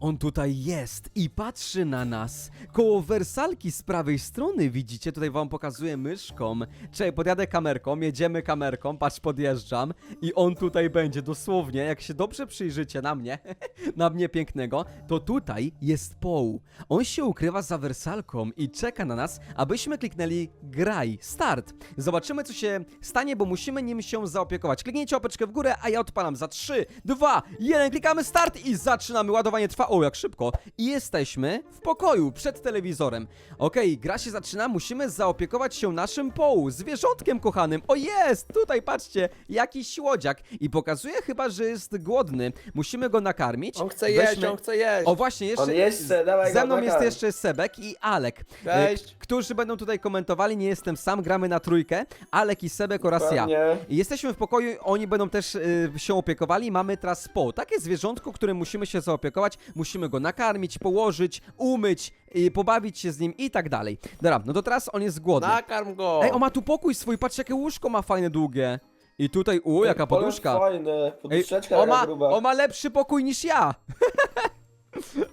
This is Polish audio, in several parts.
On tutaj jest i patrzy na nas. Koło wersalki z prawej strony, widzicie? Tutaj wam pokazuję myszką. Czekaj, podjadę kamerką, jedziemy kamerką, patrz, podjeżdżam. I on tutaj będzie, dosłownie, jak się dobrze przyjrzycie na mnie, na mnie pięknego, to tutaj jest Poł. On się ukrywa za wersalką i czeka na nas, abyśmy kliknęli graj, start. Zobaczymy, co się stanie, bo musimy nim się zaopiekować. Kliknijcie łapeczkę w górę, a ja odpalam za 3, 2, 1, klikamy start i zaczynamy. Ładowanie trwa, o jak szybko. I jesteśmy w pokoju, przed telewizorem. Okej, gra się zaczyna, musimy zaopiekować się naszym połu, zwierzątkiem kochanym. O jest, tutaj patrzcie, jakiś łodziak. I pokazuje chyba, że jest głodny. Musimy go nakarmić. On chce jeść, Weźmy- on chce jeść. O właśnie, jeszcze On jeszcze, dawaj ze go, mną jest nakarm. jeszcze Sebek i Alek, Cześć. e, którzy będą tutaj komentowali, nie jestem sam, gramy na trójkę, Alek i Sebek oraz ja. I Jesteśmy w pokoju, oni będą też y, się opiekowali, mamy teraz po. Takie zwierzątko, którym musimy się zaopiekować, musimy go nakarmić, położyć, umyć, y, pobawić się z nim i tak dalej. Dobra, no to teraz on jest głodny. Nakarm go. Ej, on ma tu pokój swój, patrz jakie łóżko ma fajne, długie. I tutaj, u, jaka Ale poduszka. Fajne, Ej, poduszeczka on taka ma, gruba. on ma lepszy pokój niż ja.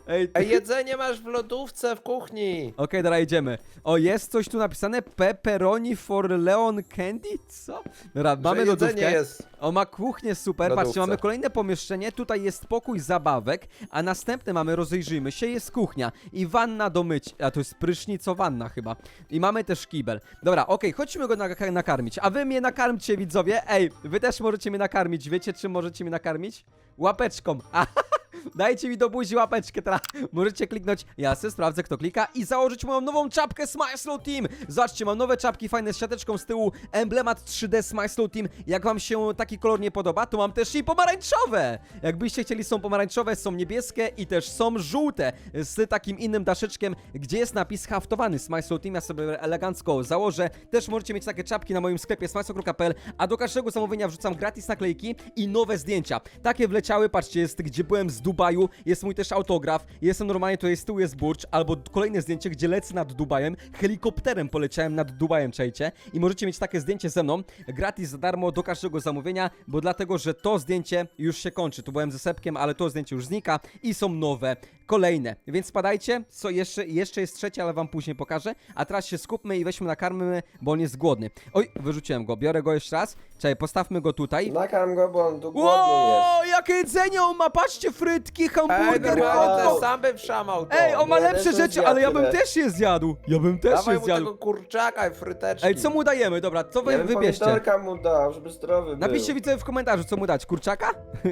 Ej, Ej, jedzenie masz w lodówce w kuchni. Okej, dobra, idziemy. O, jest coś tu napisane? Pepperoni for Leon Candy? Co? Dobra, mamy Że jedzenie lodówkę. jest. O, ma kuchnię super. Patrzcie, mamy kolejne pomieszczenie. Tutaj jest pokój zabawek, a następne mamy, rozejrzyjmy się, jest kuchnia i wanna do myć. A to jest prysznicowanna chyba. I mamy też kibel. Dobra, okej, chodźmy go nak- nakarmić. A wy mnie nakarmcie, widzowie. Ej, wy też możecie mnie nakarmić. Wiecie, czym możecie mnie nakarmić? Łapeczką. Dajcie mi do buzi łapeczkę teraz. Możecie kliknąć, ja se sprawdzę kto klika i założyć moją nową czapkę Smile Slow Team. Zobaczcie, mam nowe czapki fajne z siateczką z tyłu, emblemat 3D Smile Slow Team. Jak wam się taki kolor nie podoba, to mam też i pomarańczowe. Jakbyście chcieli, są pomarańczowe, są niebieskie i też są żółte z takim innym daszeczkiem, gdzie jest napis haftowany Smile Slow Team. Ja sobie elegancko założę. Też możecie mieć takie czapki na moim sklepie smileslow.pl, a do każdego zamówienia wrzucam gratis naklejki i nowe zdjęcia. Takie wleciały, patrzcie, jest gdzie byłem z Dubaju, jest mój też autograf, jestem normalnie, tutaj z tyłu jest burcz, albo kolejne zdjęcie, gdzie lecę nad Dubajem, helikopterem poleciałem nad Dubajem, czajcie, i możecie mieć takie zdjęcie ze mną, gratis za darmo do każdego zamówienia, bo dlatego, że to zdjęcie już się kończy, tu byłem ze Sepkiem, ale to zdjęcie już znika i są nowe, kolejne, więc spadajcie, co jeszcze, jeszcze jest trzecie, ale wam później pokażę, a teraz się skupmy i weźmy nakarmy, bo on jest głodny. Oj, wyrzuciłem go, biorę go jeszcze raz, czekaj, postawmy go tutaj. Nakarm go, bo on tu głodny jest. Jakie jedzenie on ma, patrzcie, frytki, Ej, hamburger, normalnie hot sam bym wszamał to. Ej, on ma lepsze też rzeczy, zjadł ale ja bym tyle. też je zjadł. Ja bym też Dawaj je mu zjadł. tego kurczaka i fryteczki. Ej, co mu dajemy? Dobra, co wy Ja bym wybierzcie? pomidorka mu dał, żeby zdrowy był. Napiszcie widzowie w komentarzu, co mu dać. Kurczaka?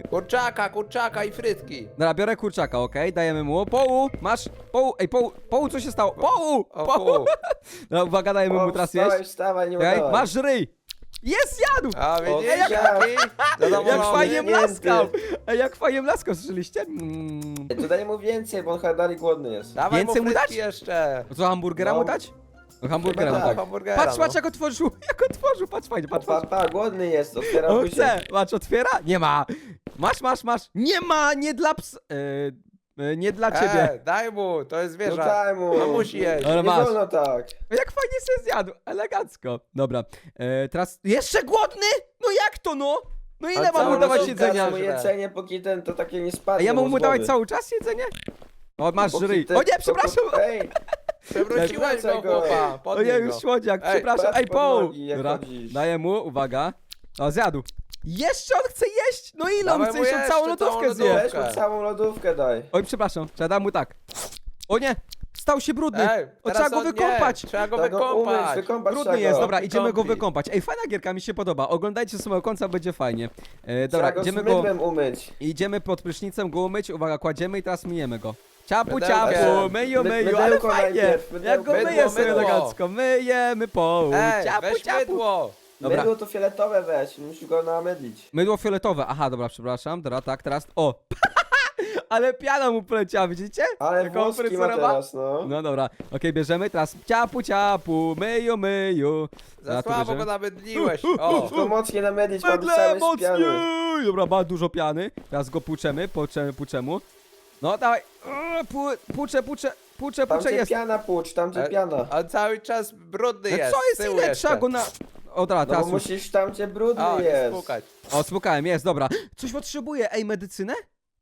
Kurczaka, kurczaka i frytki. Dobra, biorę kurczaka, okej, dajemy mu. Połu, masz, połu, ej, połu, połu, co się stało? Połu, O, połu. No, uwaga, dajemy mu teraz jeść. wstawaj, nie Okej, udawaj. masz ryj. Jest, jadł! A widzisz, Ej, jak-? Jak Zadowolony. fajnie mlaskał! Ej, jak fajnie mlaskał, słyszeliście? Mm. Ej, To daj mu więcej, bo on chyba dalej głodny jest. Dawaj Więcej mu mu frytki dać? jeszcze. Co, hamburgera No. mu dać? No, hamburgera mu Chyba tak. hamburgera, Patrz, no. patrz jak otworzył, jak otworzył, patrz fajnie, patrz, Pa, patrz. pa, głodny jest, otwiera On chce, patrz, otwiera? Nie ma. Masz, masz, masz. Nie ma, nie dla ps... Yy, yy, nie dla ciebie. E, daj mu, to jest No zwierzę. daj mu. On musi jeść. Ale Nie masz. wolno tak. Jak fajnie się zjadł, elegancko. Dobra, e, teraz... Jeszcze głodny? No jak to, no? No ile mam mu dawać lodówkę jedzenia? mu źle. jedzenie, póki ten to takie nie A spadnie ja mam mu dawać cały czas jedzenie? O, masz ten- O nie, przepraszam! Ej, Przewróciłeś go, chłopa. O Podnieś nie, go. już słodziak, Ej, przepraszam. patrz Ej, pod poł! nogi, jak Dobra, chodzisz. daję mu, uwaga. O, zjadł. Jeszcze on chce jeść? No ile on Dawaj chce mu jeść? On jeszcze całą lodówkę zje. weź mu całą lodówkę daj. Oj, przepraszam, trzeba dam mu tak. O nie, stał się brudny. Ej, o, teraz trzeba go on nie, wykąpać. Trzeba go Trzeba go umyć, wykąpać. wykąpać Brudny trzeba jest, go. dobra, idziemy go wykąpać. Ej, fajna gierka, mi się podoba. Oglądajcie z samego końca, będzie fajnie. E, dobra, Trzeba go idziemy z go, mydłem umyć. idziemy pod prysznicem go umyć, uwaga, kładziemy i teraz myjemy go. Ciapu, ciapu, myju, My- myju, ale mydełko fajnie. najpierw, Jak go myję Mydło, sobie mydło. elegancko. Myjemy poł, Ej, ciapu, weź ciapu. mydło. Dobra. Mydło to fioletowe weź, musisz go namydlić. Mydło fioletowe, aha, dobra, przepraszam, dobra, tak, teraz, o. ale piana mu poleciała, widzicie? Ale Jak on włoski ma teraz, no. No dobra, okej, bierzemy teraz ciapu, ciapu, myju, myju. Za Dobra, tu słabo bierzemy. go namydliłeś. O, Musisz go mocniej namydlić, on Megle cały mocniej! Dobra, ma dużo piany. Teraz go płuczemy, płuczemy, płuczemu. No dawaj. Eee, Płu- Płuczę, płuczę, płuczę, Tam cię jest. piana płucz, tam cię E, piana. on cały czas brudny No jest. co z jest tyłu ile? jeszcze. Trzeba go na... O dobra, No teraz bo już. musisz, tam cię brudny nie jest. spukać. O, spukałem, jest, dobra. Coś potrzebuję. Ej, medycynę?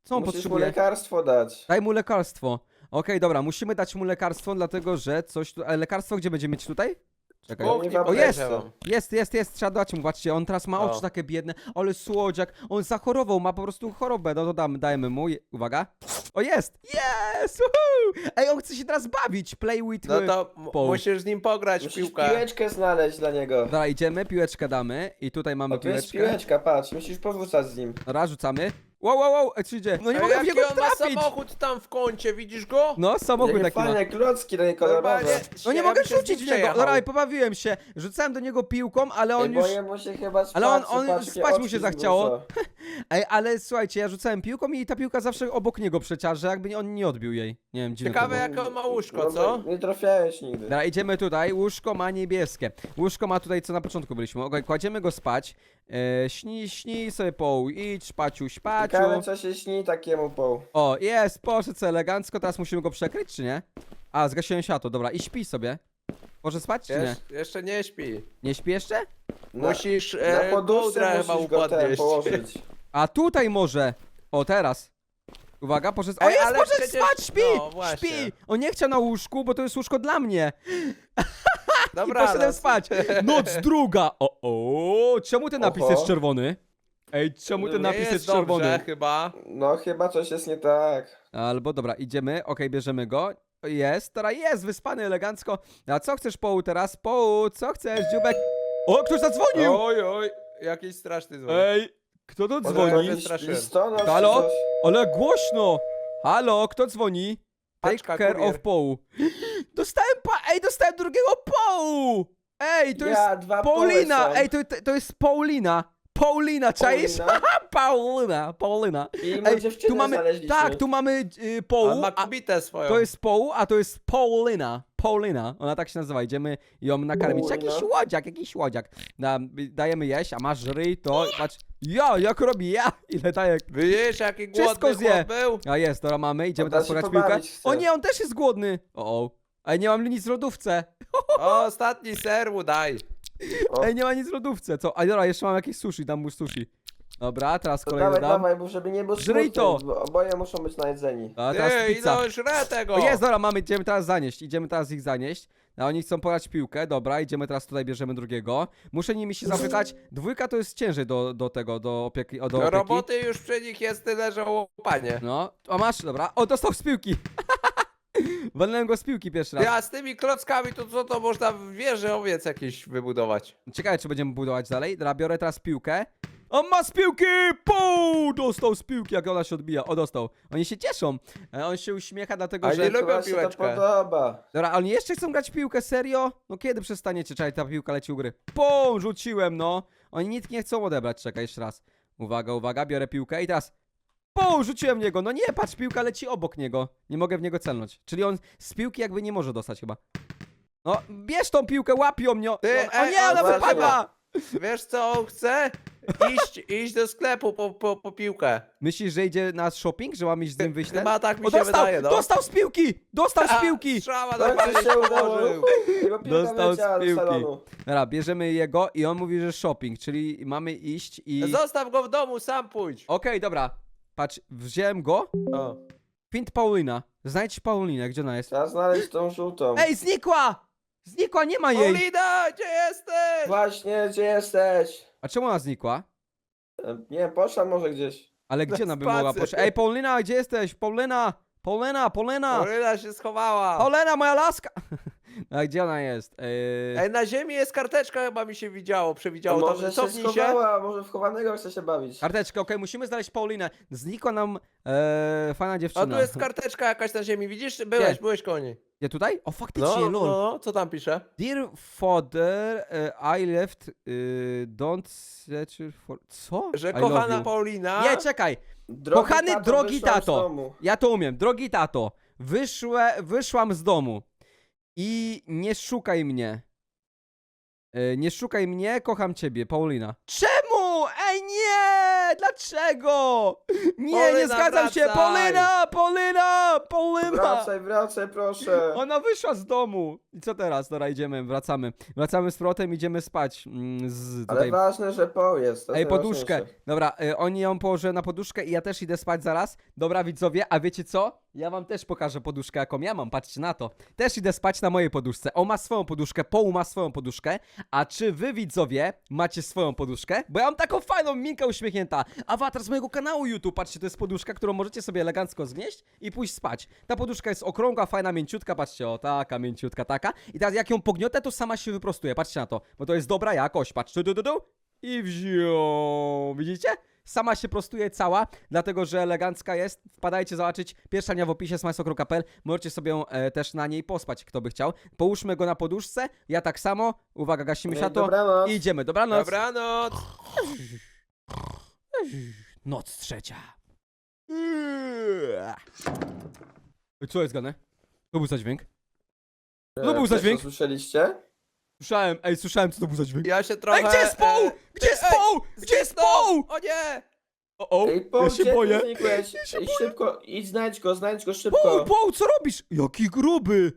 Co on Musisz mu potrzebuje? lekarstwo dać. Daj mu lekarstwo. Okej, dobra, musimy dać mu lekarstwo, dlatego że coś tu... Lekarstwo gdzie będzie mieć tutaj? Czekaj. Nie O, jest! podejrzewam. Jest, jest, jest, trzeba dać mu, patrzcie, on teraz ma O. oczy takie biedne, ale słodziak, on zachorował, ma po prostu chorobę, no to damy, dajemy mu, Je- uwaga. O, jest! Yes! Woohoo! Ej, on chce się teraz bawić, play with... No to m- musisz z nim pograć w Musisz piłkę. piłeczkę znaleźć dla niego. Dobra, idziemy, piłeczkę damy i tutaj mamy O, tu jest piłeczkę. piłeczka, patrz, musisz powrócać z nim. Dobra, rzucamy. Wow, wow, wow, idzie? No nie Ej, mogę w jaki niego on ma trafić! samochód tam w kącie, widzisz go? No, samochód Jakie taki ma. fajne klocki Normalnie kolorowe. No nie ja mogę bym się z rzucić w niego. przejechał. Dobra, i pobawiłem się. Rzucałem do niego piłką, ale on Ej, już... boję mu się chyba spać, Ale on- on- spać mu się zachciało. Ej, ale słuchajcie, ja rzucałem piłką i ta piłka zawsze obok niego przeciarze, jakby on nie odbił jej. Nie wiem, dziwne to Ciekawe było. jak on ma łóżko, co? Nie trafiałeś nigdy. Dobra, idziemy tutaj. Łóżko ma niebieskie. Łóżko ma tutaj, co na początku byliśmy. Okej, kładziemy go spać. E, śni, śni sobie poł. Idź, szpaciu, szpaciu. Ciekawe co się śni takiemu poł. O, jest, poszedł sobie elegancko. Teraz musimy go przekryć, czy nie? A, zgasiłem światło, dobra. I śpi sobie. Może spać, czy nie? Jesz, jeszcze nie śpi. Nie śpi jeszcze? Na, Musisz na e, poduszce kołdrę chyba musisz go ten położyć. A tutaj może. O, teraz. Uwaga, poszedł. O, Ej, jest, ale poszedł przecież- spać, śpi! no, właśnie. śpi! On nie chciał na łóżku, bo to jest łóżko dla mnie. I Dobra, poszedłem no, spać. Noc druga. O, o, czemu ten napis Oho. jest czerwony? Ej, czemu ten nie napis jest, jest dobrze, czerwony? chyba. No chyba coś jest nie tak. Albo dobra, idziemy, okej, bierzemy go. Jest, teraz jest, wyspany elegancko. A co chcesz, Połu, teraz? Połu, co chcesz, dziubek? O, ktoś zadzwonił! Oj, oj, jakiś straszny dzwon. Ej, kto to dzwoni? to czy Halo? coś? Ale głośno! Halo, kto dzwoni? Take Paczka, care kurier. of Połu. Dostałem pa... Ej, dostałem drugiego Połu! Ej, to ja, jest dwa Paulina! są. Ej, to, to jest Paulina! Paulina, czaisz? Paulina? Paulina, Paulina. I Ej, dziewczynę tu mamy, znaleźliśmy. tak, tu mamy y, On Połu, ma a swoją. to jest Połu, a to jest Paulina. Paulina, ona tak się nazywa, idziemy ją nakarmić. Paulina. Jakiś łodziak, jakiś łodziak. Da, dajemy jeść, a masz ryj, to patrz. Ja, jak robi, ja, ile daje. Widzisz, jaki Wszystko głodny zje. chłop był? A jest, dobra, mamy, idziemy On teraz się pograć piłkę. pobawić chce. O nie, on też jest głodny. O, o. Ej, nie mam nic w lodówce. O, ostatni ser mu daj. O. Ej, nie ma nic w lodówce, co? A dobra, jeszcze mam jakieś sushi, dam mu sushi. Dobra, teraz To kolejny dawaj, dam. dawaj, bo żeby nie był Żryj smutny, to. bo oboje muszą być najedzeni. A teraz Ej, pizza. no żre tego. O jest, dobra, mamy, idziemy teraz zanieść, idziemy teraz ich zanieść. A oni chcą porać piłkę, dobra, idziemy teraz tutaj, bierzemy drugiego. Muszę nimi się zapytać, dwójka to jest ciężej do, do tego, do opieki, o, do Do opieki. roboty już przy nich jest tyle, że łopanie. No, a masz, dobra, o, dostał z piłki. Walnąłem go z piłki pierwszy raz. Ja z tymi klockami to co to można w wieży owiec jakieś wybudować. Ciekawe, czy będziemy budować dalej. Dobra, biorę teraz piłkę. On ma z piłki! Puu! Dostał z piłki, jak ona się odbija. O, dostał. Oni się cieszą. E, On się uśmiecha, dlatego A że... nie lubią Chyba się to piłeczkę. podoba. Dobra, oni jeszcze chcą grać w piłkę, serio? No kiedy przestaniecie? Czekaj, ta piłka leci u gry. Pum! Rzuciłem, no. Oni nic nie chcą odebrać. Czekaj, jeszcze raz. Uwaga, uwaga, biorę piłkę i teraz... Pum! Rzuciłem w niego. No nie, patrz, piłka leci obok niego. Nie mogę w niego celnąć. Czyli on z piłki jakby nie może dostać chyba. No, bierz tą piłkę, łapią mnie. Ty, o ej, nie, ona uważaj. wypadła! Wiesz co on chce? Iść, iść do sklepu po, po, po piłkę. Myślisz, że idzie na shopping, że mam iść z nim wyjść ten? Chyba tak mi O, się dostał! wydaje, no. Dostał z piłki! Dostał z piłki! Strzała normalnie się Dostał z piłki. Dobra, bierzemy jego i on mówi, że shopping, czyli mamy iść i... Okej, Zostaw go w domu, sam pójdź. dobra. Patrz, wziąłem go. O. Find Paulina. Znajdź Paulinę, gdzie ona jest? Trzeba znaleźć tą żółtą. Ej, znikła! Znikła, nie ma jej! Paulina, gdzie jesteś? Właśnie, gdzie jesteś? A czemu ona znikła? E, Nie, poszła może gdzieś. Ale gdzie Na ona by mogła spacer. poszła? Ej, Paulina, gdzie jesteś? Paulina! Paulina, Paulina! Paulina się schowała. Paulina, moja laska! A gdzie ona jest? Eee... Ej, na ziemi jest karteczka, chyba mi się widziało, przewidziało. To może się cofnij się. schowała, może w chowanego chce się bawić. Karteczkę, okej, musimy znaleźć Paulinę. Znikła nam e, fajna A dziewczyna. tu jest karteczka jakaś na ziemi, widzisz? Byłeś, Gdzie? byłeś koni. Gdzie tutaj? O, faktycznie, No, no, lol. no, co tam pisze? Dear father, e, I left, e, don't search for... Co? Że I love kochana you. Paulina... Nie, czekaj, Drogi Kochany, tato, drogi wyszłam z tato. domu. ja to umiem. Drogi tato, wyszłe, wyszłam z domu i nie szukaj mnie. E, nie szukaj mnie, kocham ciebie, Paulina. Czemu? Ej, nie! Dlaczego? Dlaczego? Nie, nie Paulina, zgadzam się! wracaj! Paulina! Paulina! Paulina! Wracaj, wracaj, proszę. Ona wyszła z domu. I co teraz? Dobra, idziemy, wracamy. Wracamy z powrotem, idziemy spać. Mm, Z Ale tutaj. ważne, że jest. to Ej, najważniejsze. poduszkę. Dobra, y, oni ją położyli na poduszkę i ja też idę spać zaraz. Dobra, widzowie, a wiecie co? Ja wam też pokażę poduszkę, jaką ja mam, patrzcie na to. Też idę spać na mojej poduszce. On ma swoją poduszkę, Paul ma swoją poduszkę. A czy wy, widzowie, macie swoją poduszkę? Bo ja mam taką fajną, minkę uśmiechnięta. Awatar z mojego kanału YouTube, patrzcie, to jest poduszka, którą możecie sobie elegancko znieść i pójść spać. Ta poduszka jest okrągła, fajna, mięciutka, patrzcie, o taka, mięciutka, taka. I teraz jak ją pogniotę, to sama się wyprostuje, patrzcie na to. Bo to jest dobra jakość, patrz, tu, tu, tu, tu. I wziął. Widzicie? Sama się prostuje cała, dlatego że elegancka jest. Wpadajcie zobaczyć. Pierwsza linia w opisie smajsokro.pl. Możecie sobie e, też na niej pospać, kto by chciał. Połóżmy go na poduszce. Ja tak samo. Uwaga, gasimy światło. Dobranoc. I idziemy. Dobranoc. Dobranoc. Noc trzecia. Co jest gane? To był za dźwięk? E, No był za dźwięk. to Słyszeliście? Słyszałem, ej, słyszałem, co to był za dźwięk. Ja się trochę... Ej, gdzie jest Paul? e, Gdzie jest ej, Paul? Gdzie jest Paul? O nie! O, o, Ej, Paul, ja się gdzie boję. ty znikłeś? Ja się Ej, boję. szybko, idź znajdź go, znajdź go Paul, szybko. Paul, co robisz? Jaki gruby!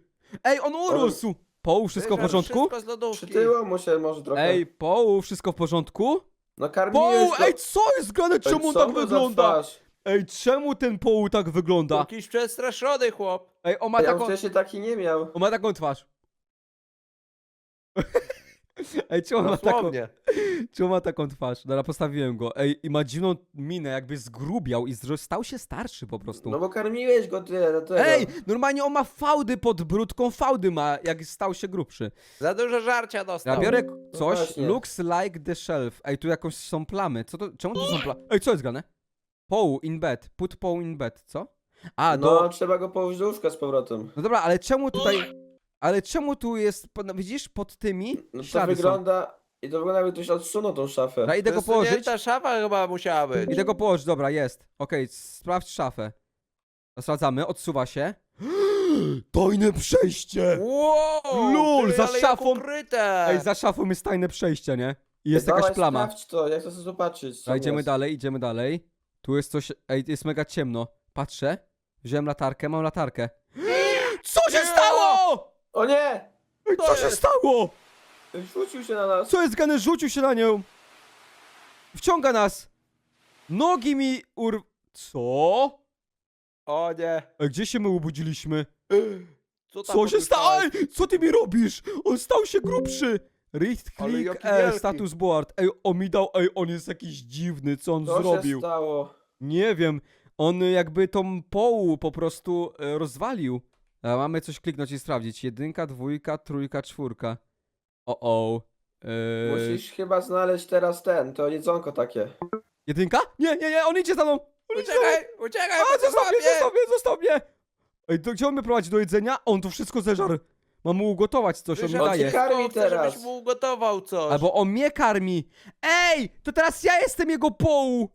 Ej, on urósł! Paul, wszystko w porządku? Wszystko z lodówki. Przytyło mu się może trochę. Ej, Paul, wszystko w porządku? No karmiłeś Paul, go. ej, co jest grane? Ej, Czemu on co tak mu za wygląda? twarz? Ej, czemu ten Paul tak wygląda? Jakiś przestraszony chłop. Ej, on ma Ej, on taką, wcześniej taki nie miał. on ma taką twarz. Ej, czemu on ma taką, Dosłownie. czemu ma taką twarz? Dobra, postawiłem go. Ej, i ma dziwną minę, jakby zgrubiał i zro- stał się starszy po prostu. No bo karmiłeś go ty, dlatego. Ej, normalnie on ma fałdy pod brudką, fałdy ma, jak stał się grubszy. Za dużo żarcia dostał. Ja biorę No coś, właśnie. looks like the shelf. Ej, tu jakąś są plamy. Co to, czemu tu są plamy? Ej, co jest grane? Paul in bed. Put Paul in bed, co? A, No, do... trzeba go położyć do łóżka z powrotem. No dobra, ale czemu tutaj... Ale czemu tu jest, no widzisz, pod tymi No to ślady są. wygląda... I to wygląda jakby ktoś odsunął tą szafę. Dobra, idę go położyć. Wysunięta szafa chyba musiała być. Idę go położyć, dobra, jest. Okej, sprawdź szafę. Sprawdzamy, odsuwa się. Tajne przejście! Wow! Ty, za ale jak szafą- ukryte. Ej, za szafą jest tajne przejście, nie? I jest Ej, jakaś dawaj, plama. Sprawdź to, jak to chcę zobaczyć. co Dobra, idziemy jest. dalej, idziemy dalej. Tu jest coś. Ej, jest mega ciemno. Patrzę. Wziąłem latarkę, mam latarkę. Co się stało? O nie! Ej, co się jest- stało? Rzucił się na nas. Co jest gane? Rzucił się na nią. Wciąga nas. Nogi mi ur... Co? O nie. Ej, gdzie się my obudziliśmy? Co, tam Co się stało? Ej, co ty mi robisz? On stał się grubszy. Right Ale click jaki E, wielki. status board. Ej, on mi dał, ej, on jest jakiś dziwny, co on Co zrobił? się stało? Nie wiem. On jakby tą połu po prostu e, rozwalił. A mamy coś kliknąć i sprawdzić. Jedynka, dwójka, trójka, czwórka. O o. Eee, Musisz chyba znaleźć teraz ten, to jedzonko takie. Jedynka? Nie, nie, nie, on idzie za mną! On idzie za mną! Uciekaj, uciekaj, A, bo zostaw mnie, zostaw mnie, zostaw mnie! Ej, to gdzie on mnie prowadzi do jedzenia? On to wszystko zeżar. Mam mu ugotować coś, on mi Wyszedł daje. z Karmi kołowca, teraz. żebyś mu ugotował coś. Albo on mnie karmi. Ej, to teraz ja jestem jego połu!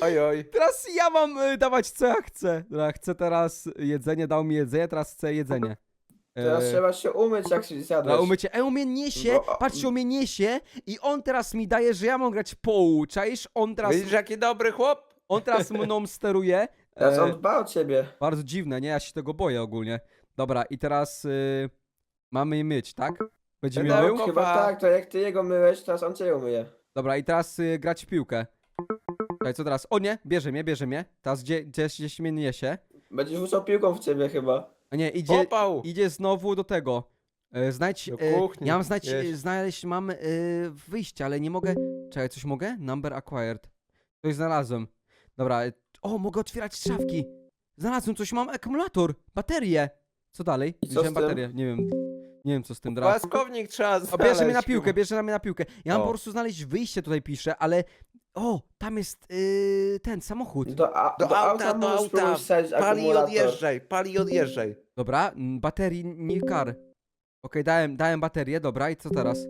Oj, oj. Teraz ja mam y, dawać co ja chcę. Dobra, chcę teraz jedzenie, dał mi jedzenie, teraz chcę jedzenie. Teraz Eee, trzeba się umyć jak się zjadłeś. Dobra, umycie. Ej, on mnie niesie, No, a- patrzcie, on mnie niesie i on teraz mi daje, że ja mam grać połu, czaisz? On teraz, Widzisz jaki dobry chłop? on teraz mną steruje. Teraz E, on dba o ciebie. bardzo dziwne, nie? Ja się tego boję ogólnie. Dobra, i teraz y, mamy je myć, tak? Będzie mi Będę mył? Kopa. Chyba tak, to jak ty jego myłeś, teraz on cię umyje. Dobra, i teraz y, grać w piłkę. Czekaj, co teraz? O nie, bierze mnie, bierze mnie. Teraz gdzie, gdzieś, gdzieś mnie niesie. Będziesz rzucał piłką w ciebie chyba. A nie, idzie, Popał. idzie znowu do tego. E, znajdź. Do E, kuchni. ja mam znać, Jeść. e, znaleźć, mam e, wyjście, ale nie mogę. Czekaj, coś mogę? Number acquired. Coś znalazłem. Dobra. e, O, mogę otwierać szafki. Znalazłem coś, mam akumulator, baterię. Co dalej? I co z Wziąłem tym? baterię. Nie wiem. Nie wiem co z tym teraz. Płaskownik trzeba O, znaleźć. bierze mnie na piłkę, bierze na mnie na piłkę. Ja mam O. po prostu znaleźć wyjście, tutaj piszę, ale. O, tam jest y, ten samochód. Do, a, Do do, auta, auta, do możesz auta. spróbować wsadzić Pali i akumulator. odjeżdżaj, pali i odjeżdżaj. Dobra, mm, baterii nie kar. Okej, dałem, dałem baterię, dobra, i co teraz?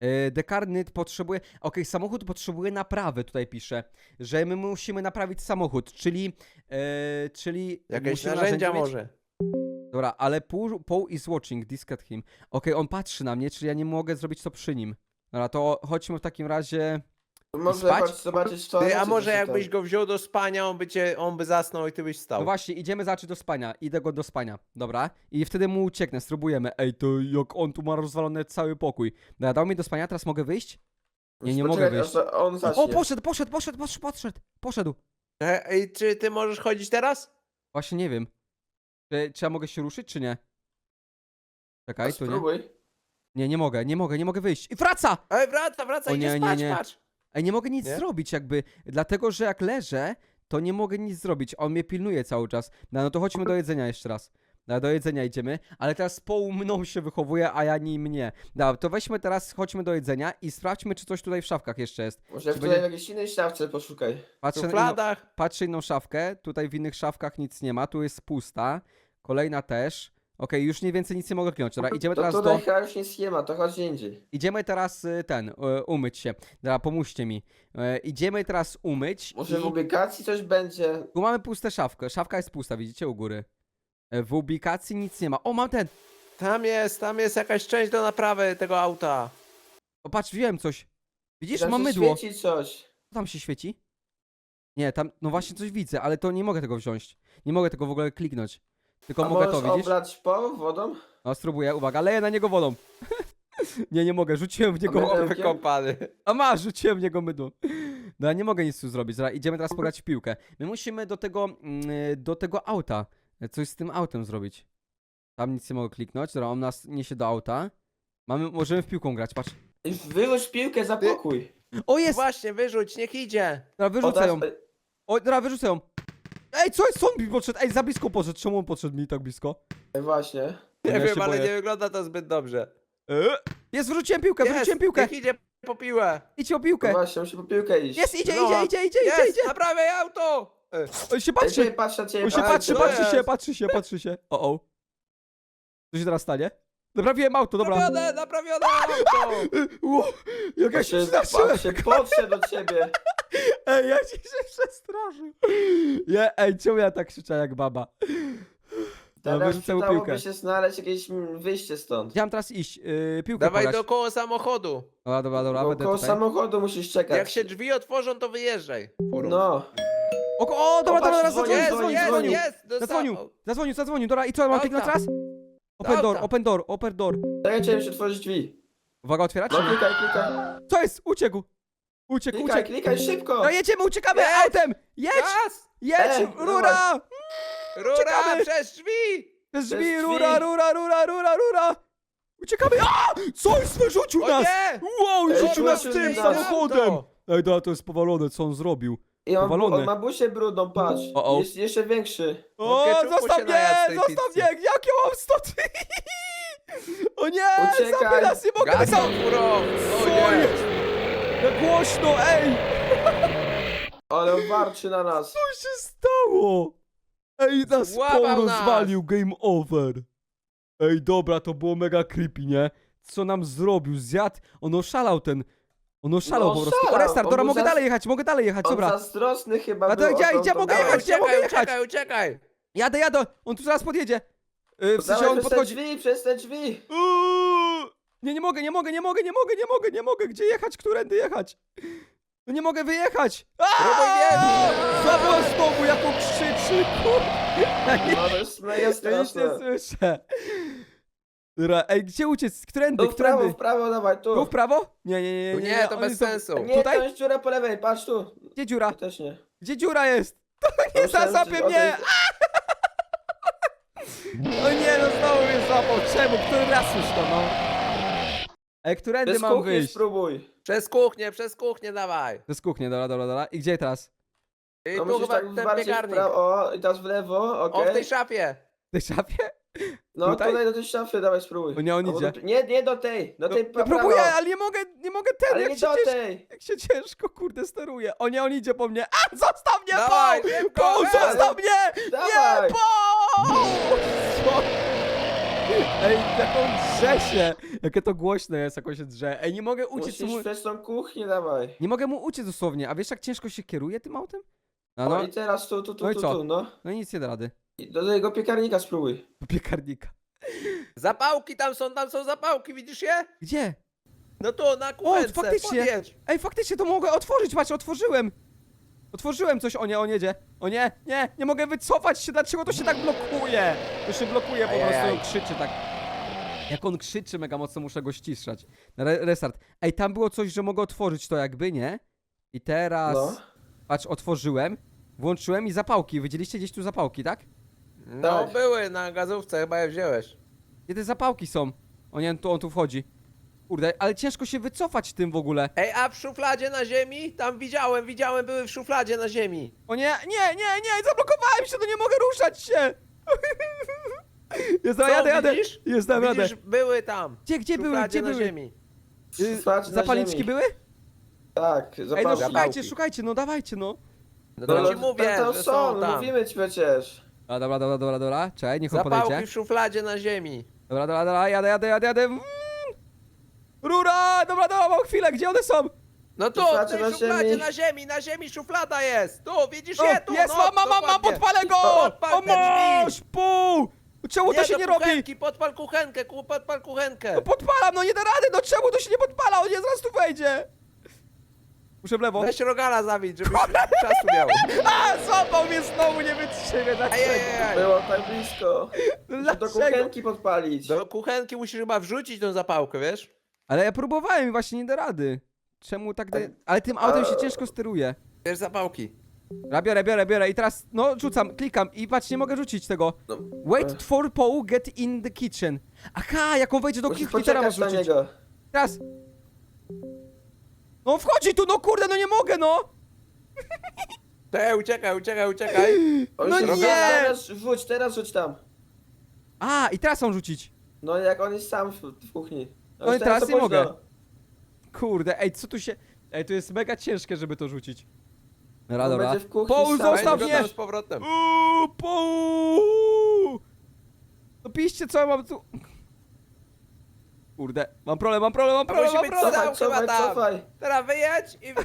Yy, Dekarnyt potrzebuje. Okej, samochód potrzebuje naprawy, tutaj pisze. Że my musimy naprawić samochód, czyli. Yy, czyli. Jakieś musimy narzędzia mieć? może. Dobra, ale Paul, Paul is watching, disc at him. Okej, on patrzy na mnie, czyli ja nie mogę zrobić to przy nim. Dobra, to chodźmy w takim razie. Może spać? zobaczyć Ty, toalecie, a co może jakbyś go wziął do spania, on by, cię, on by zasnął i ty byś No wstał. właśnie, idziemy zacząć do spania. Idę go do spania, dobra? I wtedy mu ucieknę, spróbujemy. Ej, to jak on tu ma rozwalony cały pokój. Dobra, dał mi do spania, teraz mogę wyjść? Nie, nie mogę Poczekaj, wyjść. On zacznie. O, poszedł, poszedł, poszedł, poszedł, poszedł, poszedł. E, Ej, czy ty możesz chodzić teraz? Właśnie nie wiem. Czy, czy ja mogę się ruszyć, czy nie? Czekaj, tu nie. Spróbuj. Nie, nie mogę, nie mogę, nie mogę wyjść. I wraca! Ej, wraca, wraca, O idzie nie, nie, spać, nie. patrz. Ej, nie mogę nic Nie? zrobić jakby, dlatego że jak leżę, to nie mogę nic zrobić. On mnie pilnuje cały czas. No, no to chodźmy do jedzenia jeszcze raz. No, do jedzenia idziemy, ale teraz poł mną się wychowuje, a ja nim mnie. Dobra, to weźmy teraz, chodźmy do jedzenia i sprawdźmy, czy coś tutaj w szafkach jeszcze jest. Może Czy tutaj będzie- w jakiejś innej szafce poszukaj. Patrzę na, inną, szufladach. patrzę inną szafkę, tutaj w innych szafkach nic nie ma, tu jest pusta, kolejna też. Okej, już mniej więcej nic nie mogę kliknąć. Dobra, idziemy To teraz tutaj do... chyba już nic nie ma, to chodź gdzie indziej. Idziemy teraz y, ten, y, umyć się. Dobra, pomóżcie mi. Y, Idziemy teraz umyć Może i... w ubikacji coś będzie. Tu mamy puste szafkę. Szafka jest pusta, widzicie u góry. E, W ubikacji nic nie ma. O, mam ten! Tam jest, tam jest jakaś część do naprawy tego auta. O, patrz, wiem coś. Widzisz, Tam mam się mydło. świeci coś. Co tam się świeci? Nie, tam, no właśnie coś widzę, ale to nie mogę tego wziąć. Nie mogę tego w ogóle kliknąć. Tylko A mogę to, możesz widzisz? oblać po wodą? No, spróbuję, uwaga, leję na niego wodą. nie, nie mogę, rzuciłem w niego... A mydłem? Wykąpany. A masz, rzuciłem w niego mydło. No, ja nie mogę nic tu zrobić. Dobra, idziemy teraz pograć w piłkę. My musimy do tego, mm, do tego auta. Coś z tym autem zrobić. Tam nic nie mogę kliknąć. Dobra, on nas niesie do auta. Mamy, możemy w piłką grać, patrz. Wyłóż piłkę za pokój. O, jest! Właśnie, wyrzuć, niech idzie. Dobra, wyrzucę ją. O, dobra, wyrzucę ją. Ej, co jest? Co on mi podszedł? Ej, za blisko podszedł. Czemu on podszedł mi tak blisko? Ej, Właśnie. Nie Ja wiem, ale boję. nie wygląda to zbyt dobrze. Eee? Jest, wyrzuciłem piłkę, Jest, wyrzuciłem piłkę. niech idzie po piłę. Idź o No piłkę. właśnie, musi po piłkę iść. Jest, idzie, No. idzie, idzie, idzie, idzie, Jest, idzie. naprawiaj auto. E, On się Ej, patrzy. ty, patrz na ciebie. On się patrz, patrzy, patrzy jest. się, patrzy się, patrzy się. O, o. Co się teraz stanie? Naprawiłem auto, dobra. Naprawione, naprawione auto. Ło, jak ja się się, przestraszyłem. on się podszedł do ciebie. Ej, ja się przestraszył. Ja, ej, czemu ja tak krzyczę jak baba? No, Teraz wyrzucę mu przydałoby piłkę. się znaleźć jakieś mm, wyjście stąd. Chciałem teraz iść, yy, piłkę Dawaj pograć. dookoła samochodu. Dobra, dobra, dobra, Bo będę koło tutaj. samochodu musisz czekać. Jak się drzwi otworzą, to wyjeżdżaj. No. O, o dobra, dobra, patrz, dobra, dzwoni, zadzwonił, Jest, zadzwonił, jest, zadzwonił. jest. Zadzwonił, zadzwonił, zadzwonił, dobra, i co, mam kliknąć Auta. Open door, open door, open door. Daj cię już otworzyć drzwi. Uwaga, otwierać? No klikaj, klikaj. Co jest? Uciekł. Uciekł, Klikaj, uciekł. klikaj szybko. No jedziemy, uciekamy Jedź. autem! Jedź! Gaz! Jedź! Ej, Rura! Rura Uciekamy. przez drzwi! Przez drzwi, drzwi. rura, rura, rura, rura, rura! Uciekamy! A! Coś wyrzucił O nas! nie! Wow, Ej, rzucił nas wyrzucił tym nas. samochodem! Auto. Ej, da, to jest powalone, co on zrobił? I on, powalony. on ma brudną, patrz. O, o. Jest jeszcze większy. O, ketchupu zostaw się najadł z mnie! tej Zostaw pizzy. mnie! Jak ja mam stąd? O nie! Uciekaj. Nas, nie mogę Gaz, sam! Co jest? Jak głośno, ej! Ale on warczy na nas. Co się stało? Ej, nas Złapał Paul nas. rozwalił, game over. Ej, dobra, to było mega creepy, nie? Co nam zrobił? Zjadł? On oszalał ten... On oszalał No, po prostu. O, oszalał. restart, On dobra, był mogę zas- dalej jechać, mogę dalej jechać, On dobra. zazdrosny chyba A to był. gdzie- o tą- gdzie tą mogę dawaj. jechać? Gdzie mogę uciekaj, jechać? uciekaj, uciekaj! Jadę, jadę, on tu zaraz podjedzie. Yy, w sensie Dawaj on przez te podchodzi. drzwi, przez te drzwi. Uuu! Nie, nie mogę, nie mogę, nie mogę, nie mogę, nie mogę, nie mogę. Gdzie jechać? Którędy jechać? No nie mogę wyjechać. Zabłał znowu, jak on krzyczy, kurde. No to jest mega Ja nic nie słyszę. Dobra, ej, gdzie uciec? Którędy, Tu w prawo, którędy? w prawo, dawaj, tu. Tu w prawo? Nie, nie, nie, Tu nie. nie, to on bez do- sensu. Nie, Tutaj? to jest dziura po lewej, patrz tu. Gdzie dziura? Tu też nie. Gdzie dziura jest? To nie o, to mnie! jest- O nie, no znowu mnie złapał. Czemu? Który raz już to, no? Ej, którędy Bez mam kuchni wyjść? spróbuj. Przez kuchnię, przez kuchnię dawaj! To jest kuchnia, dobra, dobra, dobra. I gdzie teraz? I No tu musisz chyba tak ten bardziej w piekarnik. prawo, o, i teraz w lewo, O, w okej. tej szafie! W tej szafie? No tutaj? tutaj do tej szafy, dawaj spróbuj. O nie, on Albo idzie. Do, nie, nie do tej, do No, tej no po próbuję, prawo. ale nie mogę, nie mogę ten, Ale jak nie się, do ciężko, tej. jak się ciężko, kurde, steruje. O nie, on idzie po mnie. A, zostaw mnie, Dawaj, Paul! szybko, Paul, ej! zostaw mnie! Nie, Dawaj. Paul! Co? Ej, jak on drze się. Jakie to głośne jest, jak on się drze. Ej, nie mogę uciec Musisz mu... przez tą kuchnię, dawaj. Nie mogę mu uciec dosłownie. A wiesz, jak ciężko się kieruje tym autem? No, No no, i teraz tu, tu, tu, No i tu, co? tu, no. no i nic nie da rady. I do tego piekarnika spróbuj. Do piekarnika. Zapałki tam są, tam są zapałki, widzisz je? Gdzie? No tu, na kuchence, faktycznie. podjedź. Ej, faktycznie to mogę otworzyć, patrz, otworzyłem! Otworzyłem coś, o nie, on jedzie. O nie, nie, nie mogę wycofać się, dlaczego to się tak blokuje? To się blokuje po prostu, on krzyczy tak. Jak on krzyczy mega mocno, muszę go ściszać. Re restart. Ej, tam było coś, że mogę otworzyć to jakby, nie? I teraz, No. patrz, otworzyłem, włączyłem i zapałki. Widzieliście gdzieś tu zapałki, tak? No Tak. były na gazówce, chyba je wziąłeś. Gdzie te zapałki są? O nie, tu, on tu wchodzi. Kurde, ale ciężko się wycofać tym w ogóle. Ej, a w szufladzie na ziemi? Tam widziałem, widziałem, były w szufladzie na ziemi. O nie, nie, nie, nie, zablokowałem się, to nie mogę ruszać się! Jest, Co, jadę, jadę, widzisz? jest, dam radę. Widzisz, były tam. Gdzie, gdzie w były, szufladzie gdzie na były? ziemi. Y, Sprawdź na Zapalniczki ziemi. były? Tak, Ej, no szukajcie, szukajcie, no dawajcie, no. No No, to ci mówię, to że są, są no tam. mówimy ci przecież. A, dobra, dobra, dobra, dobra, czekaj, niech on Zapałki podejdzie. w szufladzie na ziemi. Dobra, dobra, dobra, jadę, jadę, jadę, jadę. Mm. Rura, dobra, dobra, mam chwilę, gdzie one są? No tu, w Szufladzie tej na szufladzie ziemi. na ziemi, na ziemi szuflada jest. Tu, widzisz O, je? Tu, jest, no, mam, mam, mam, mam, dokładnie. podpalę go! O, te drzwi. masz, pół! Czemu to się do nie robi? kuchenki, podpal kuchenkę, ku- podpal kuchenkę. No podpalam, no nie da rady, no czemu to się nie podpala? On nie zaraz tu wejdzie. Muszę w lewo. Weź rogala zabić, żebyś czasu miał. A, złapał mnie znowu, nie wytrzymie, dlaczego? Ejejej. Było tak blisko. Do Dlaczego? kuchenki podpalić. Do kuchenki musisz chyba wrzucić tą zapałkę, wiesz? Ale ja próbowałem i właśnie nie da rady. Czemu tak da... Ale tym autem się ciężko steruje. Bierz zapałki. Ja biorę, biorę, biorę i teraz, no rzucam, klikam i patrz, nie mogę rzucić tego. No, Wait for Paul get in the kitchen. Aha, jak on wejdzie do Musisz kuchni, teraz poczekać masz na rzucić. niego. Teraz. No wchodzi tu, no kurde, no nie mogę, no. Czekaj, uciekaj, uciekaj, uciekaj. On No się nie! Teraz rzuć, teraz rzuć tam. A, i teraz mam rzucić. No jak on jest sam w, w kuchni. No już i teraz nie mogę. Kurde, ej, co tu się... Ej, to jest mega ciężkie, żeby to rzucić. Dobra, dobra. będzie w kuchni Paul, sam. zostaw mnie! z powrotem. Uuu, Paul! No piszcie, co ja mam tu... Kurde, mam problem, mam problem, mam To problem, musi mam być problem. Cofaj, chyba cofaj, tam. cofaj. Teraz wyjedź i...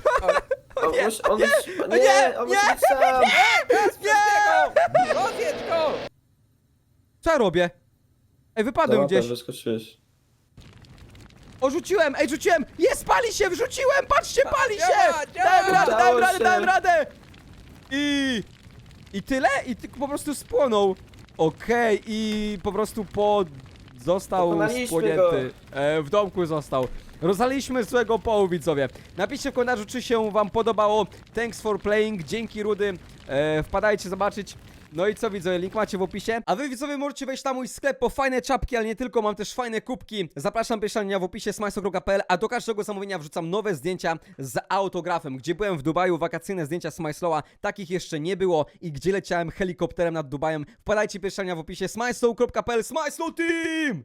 O, On nie, musi, on nie, musi, o nie, nie, on nie. musi być sam. Przez niego! Rozjedź go! Co ja robię? Ej, wypadłem Dobra, gdzieś. wyskoczyłeś. O, rzuciłem, ej, rzuciłem! Jest, pali się, wrzuciłem, patrzcie, pali się! Działa. Dałem radę, dałem Udało radę, się. dałem radę! I... I tyle? I ty po prostu spłonął. Okej, i po prostu po... Został Pokonaliśmy spłonięty. E, w domku został. Rozaliśmy złego połu, widzowie. Napiszcie w komentarzu, czy się wam podobało. Thanks for playing, dzięki Rudy. E, wpadajcie zobaczyć. No i co widzowie, link macie w opisie. A wy widzowie możecie wejść na mój sklep po fajne czapki, ale nie tylko, mam też fajne kubki. Zapraszam pieszania w opisie smajso.pl, a do każdego zamówienia wrzucam nowe zdjęcia z autografem. Gdzie byłem w Dubaju, wakacyjne zdjęcia Smajslowa, takich jeszcze nie było i gdzie leciałem helikopterem nad Dubajem. Wpadajcie pieszania w opisie smajso.pl, smajslo team!